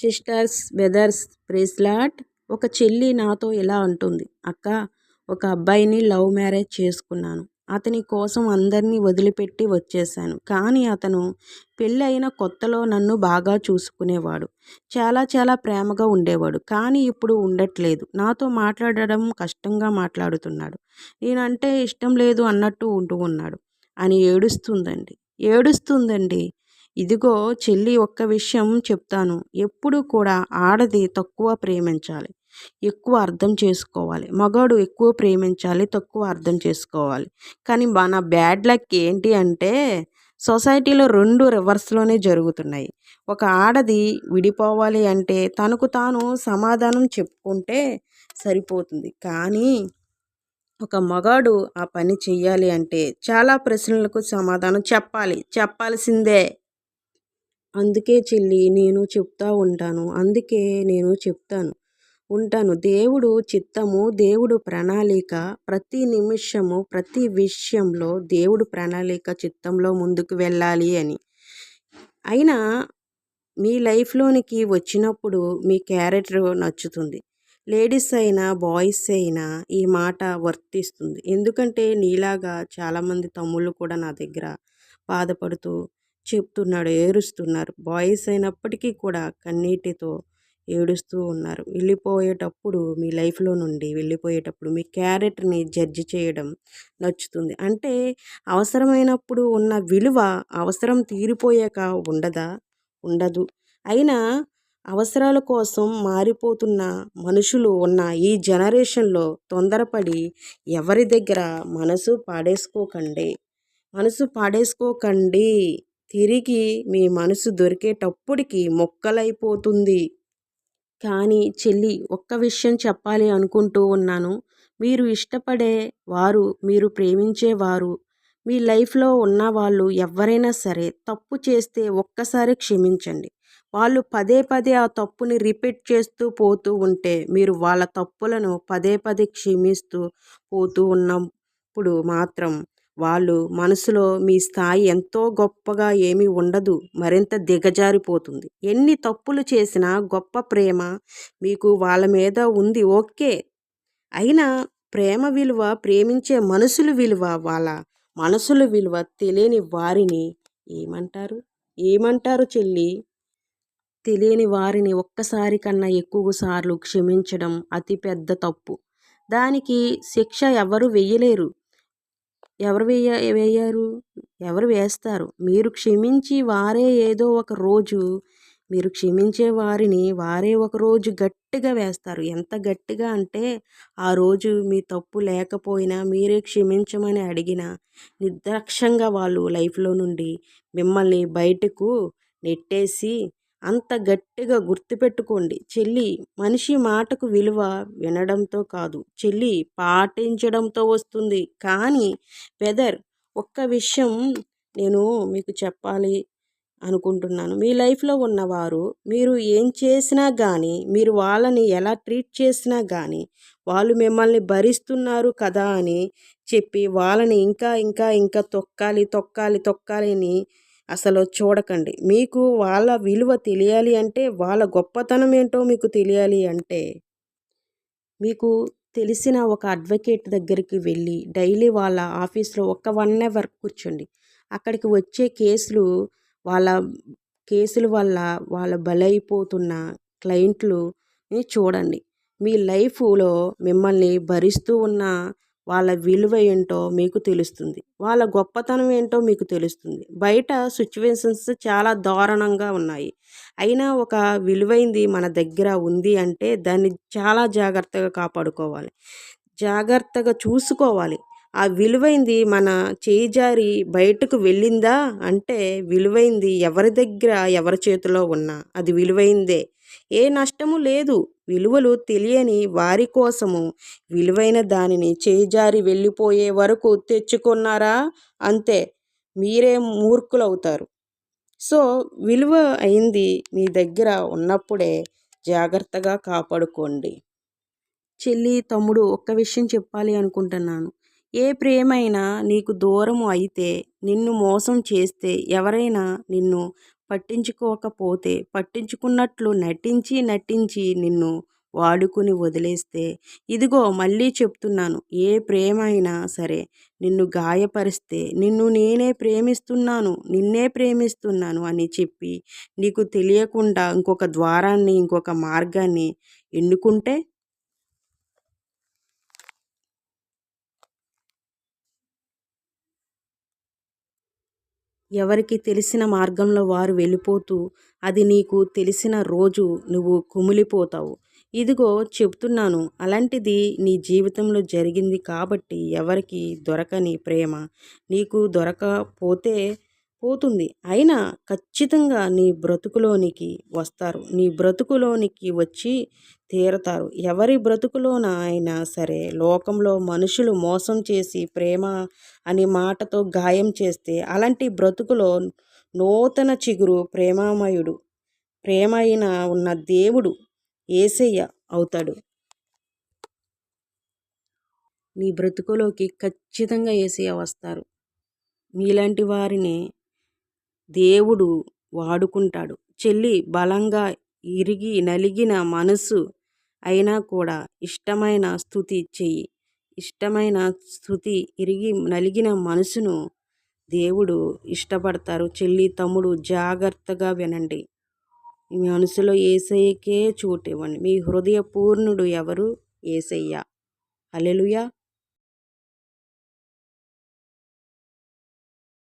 Sisters brothers ప్రేస్లాట్ ఒక చెల్లి నాతో ఇలా అంటుంది అక్క ఒక అబ్బాయిని లవ్ మ్యారేజ్ చేసుకున్నాను. అతని కోసం అందరినీ వదిలిపెట్టి వచ్చేసాను కానీ అతను పెళ్ళి అయిన కొత్తలో నన్ను బాగా చూసుకునేవాడు. చాలా చాలా ప్రేమగా ఉండేవాడు. కానీ ఇప్పుడు ఉండట్లేదు. నాతో మాట్లాడడం కష్టంగా మాట్లాడుతున్నాడు. నేనంటే ఇష్టం లేదు అన్నట్టు ఉంటూ ఉన్నాడు అని ఏడుస్తుందండి. ఏడుస్తుందండి. ఇదిగో చెల్లి ఒక్క విషయం చెప్తాను. ఎప్పుడు కూడా ఆడది తక్కువ ప్రేమించాలి ఎక్కువ అర్థం చేసుకోవాలి. మగాడు ఎక్కువ ప్రేమించాలి తక్కువ అర్థం చేసుకోవాలి. కానీ మన బ్యాడ్ లక్ ఏంటి అంటే సొసైటీలో రెండు రివర్స్లోనే జరుగుతున్నాయి. ఒక ఆడది విడిపోవాలి అంటే తనకు తాను సమాధానం చెప్పుకుంటే సరిపోతుంది. కానీ ఒక మగాడు ఆ పని చెయ్యాలి అంటే చాలా ప్రశ్నలకు సమాధానం చెప్పాలి. చెప్పాల్సిందే. అందుకే చెల్లి నేను చెప్తా ఉంటాను. అందుకే నేను చెప్తాను. ఉంటాను. దేవుడు చిత్తము దేవుడు ప్రణాళిక ప్రతి నిమిషము ప్రతి విషయంలో దేవుడు ప్రణాళిక చిత్తంలో ముందుకు వెళ్ళాలి అని. అయినా మీ లైఫ్లోనికి వచ్చినప్పుడు మీ క్యారెక్టర్ నచ్చుతుంది. లేడీస్ అయినా బాయ్స్ అయినా ఈ మాట వర్తిస్తుంది. ఎందుకంటే నీలాగా చాలామంది తమ్ముళ్ళు కూడా నా దగ్గర బాధపడుతూ చెప్తున్నాడు ఏడుస్తున్నారు. బాయ్స్ అయినప్పటికీ కూడా కన్నీటితో ఏడుస్తూ ఉన్నారు. వెళ్ళిపోయేటప్పుడు మీ లైఫ్లో నుండి వెళ్ళిపోయేటప్పుడు మీ క్యారెక్టర్ని జడ్జి చేయడం నచ్చుతుంది. అంటే అవసరమైనప్పుడు ఉన్న విలువ అవసరం తీరిపోయాక ఉండదా? ఉండదు. అయినా అవసరాల కోసం మారిపోతున్న మనుషులు ఉన్న ఈ జనరేషన్లో తొందరపడి ఎవరి దగ్గర మనసు పాడేసుకోకండి. మనసు పాడేసుకోకండి. తిరిగి మీ మనసు దొరికేటప్పటికి మొక్కలైపోతుంది. కానీ చెల్లి ఒక్క విషయం చెప్పాలి అనుకుంటూ ఉన్నాను. మీరు ఇష్టపడే వారు మీరు ప్రేమించేవారు మీ లైఫ్లో ఉన్న వాళ్ళు ఎవరైనా సరే తప్పు చేస్తే ఒక్కసారి క్షమించండి. వాళ్ళు పదే పదే ఆ తప్పుని రిపీట్ చేస్తూ పోతూ ఉంటే మీరు వాళ్ళ తప్పులను పదే పదే క్షమిస్తూ పోతూ ఉన్నప్పుడు మాత్రం వాళ్ళు మనసులో మీ స్థాయి ఎంతో గొప్పగా ఏమీ ఉండదు మరింత దిగజారిపోతుంది. ఎన్ని తప్పులు చేసినా గొప్ప ప్రేమ మీకు వాళ్ళ మీద ఉంది ఓకే. అయినా ప్రేమ విలువ ప్రేమించే మనసుల విలువ వాళ్ళ మనసుల విలువ తెలియని వారిని ఏమంటారు? ఏమంటారు చెల్లి? తెలియని వారిని ఒక్కసారి కన్నా ఎక్కువ సార్లు క్షమించడం అతి పెద్ద తప్పు. దానికి శిక్ష ఎవరు వెయ్యలేరు ఎవరు వేయ వేయారు? ఎవరు వేస్తారు? మీరు క్షమించి వారే ఏదో ఒక రోజు మీరు క్షమించే వారిని వారే ఒకరోజు గట్టిగా వేస్తారు. ఎంత గట్టిగా అంటే ఆ రోజు మీ తప్పు లేకపోయినా మీరే క్షమించమని అడిగిన నిర్దాక్షంగా వాళ్ళు లైఫ్లో నుండి మిమ్మల్ని బయటకు నెట్టేసి అంత గట్టిగా గుర్తుపెట్టుకోండి. చెల్లి మనిషి మాటకు విలువ వినడంతో కాదు చెల్లి పాటించడంతో వస్తుంది. కానీ వెదర్ ఒక్క విషయం నేను మీకు చెప్పాలి అనుకుంటున్నాను. మీ లైఫ్లో ఉన్నవారు మీరు ఏం చేసినా కానీ మీరు వాళ్ళని ఎలా ట్రీట్ చేసినా కానీ వాళ్ళు మిమ్మల్ని భరిస్తున్నారు కదా అని చెప్పి వాళ్ళని ఇంకా ఇంకా ఇంకా తొక్కాలి తొక్కాలి తొక్కాలి అని అసలు చూడకండి. మీకు వాళ్ళ విలువ తెలియాలి అంటే వాళ్ళ గొప్పతనం ఏంటో మీకు తెలియాలి అంటే మీకు తెలిసిన ఒక అడ్వకేట్ దగ్గరికి వెళ్ళి డైలీ వాళ్ళ ఆఫీస్లో ఒక వన్ అవర్ కూర్చోండి. అక్కడికి వచ్చే కేసులు వాళ్ళ కేసుల వల్ల వాళ్ళ బలైపోతున్న క్లయింట్లు చూడండి. మీ లైఫ్లో మిమ్మల్ని భరిస్తూ ఉన్న వాళ్ళ విలువ ఏంటో మీకు తెలుస్తుంది. వాళ్ళ గొప్పతనం ఏంటో మీకు తెలుస్తుంది. బయట సిచ్యువేషన్స్ చాలా దారుణంగా ఉన్నాయి. అయినా ఒక విలువైంది మన దగ్గర ఉంది అంటే దాన్ని చాలా జాగ్రత్తగా కాపాడుకోవాలి. జాగ్రత్తగా చూసుకోవాలి. ఆ విలువైంది మన చేయి జారి బయటకు వెళ్ళిందా అంటే విలువైంది ఎవరి దగ్గర ఎవరి చేతిలో ఉన్నా అది విలువైందే. ఏ నష్టము లేదు. విలువలు తెలియని వారి కోసము. విలువైన దానిని చేజారి వెళ్ళిపోయే వరకు తెచ్చుకున్నారా? అంతే. మీరే మూర్ఖులవుతారు. సో విలువ అయింది మీ దగ్గర ఉన్నప్పుడే జాగ్రత్తగా కాపాడుకోండి. చెల్లి తమ్ముడు ఒక్క విషయం చెప్పాలి అనుకుంటున్నాను. ఏ ప్రేమైనా నీకు దూరం అయితే నిన్ను మోసం చేస్తే ఎవరైనా నిన్ను పట్టించుకోకపోతే పట్టించుకున్నట్లు నటించి నటించి నిన్ను వాడుకుని వదిలేస్తే ఇదిగో మళ్ళీ చెప్తున్నాను ఏ ప్రేమ అయినా సరే నిన్ను గాయపరిస్తే నిన్ను నేనే ప్రేమిస్తున్నాను నిన్నే ప్రేమిస్తున్నాను అని చెప్పి నీకు తెలియకుండా ఇంకొక ద్వారాన్ని ఇంకొక మార్గాన్ని ఎన్నుకుంటే ఎవరికి తెలిసిన మార్గంలో వారు వెళ్ళిపోతూ అది నీకు తెలిసిన రోజు నువ్వు కుమిలిపోతావు. ఇదిగో చెప్తున్నాను అలాంటిది నీ జీవితంలో జరిగింది కాబట్టి ఎవరికి దొరకని ప్రేమ. నీకు దొరకపోతే పోతుంది. అయినా ఖచ్చితంగా నీ బ్రతుకులోనికి వస్తారు. నీ బ్రతుకులోనికి వచ్చి తీరతారు. ఎవరి బ్రతుకులోన అయినా సరే లోకంలో మనుషులు మోసం చేసి ప్రేమ అని మాటతో గాయం చేస్తే అలాంటి బ్రతుకులో నూతన చిగురు ప్రేమామయుడు ప్రేమ అయిన ఉన్న దేవుడు ఏసయ్య అవుతాడు. నీ బ్రతుకులోకి ఖచ్చితంగా ఏసయ్య వస్తారు. మీలాంటి వారిని దేవుడు వాడుకుంటాడు. చెల్లి బలంగా ఇరిగి నలిగిన మనసు అయినా కూడా ఇష్టమైన స్థుతి చెయ్యి. ఇష్టమైన స్థుతి ఇరిగి నలిగిన మనసును దేవుడు ఇష్టపడతారు. చెల్లి తమ్ముడు జాగ్రత్తగా వినండి. మీ మనసులో ఏసయ్యకే చోటు ఇవ్వండి. మీ హృదయ పూర్ణుడు ఎవరు? ఏసయ్య. అలెలుయా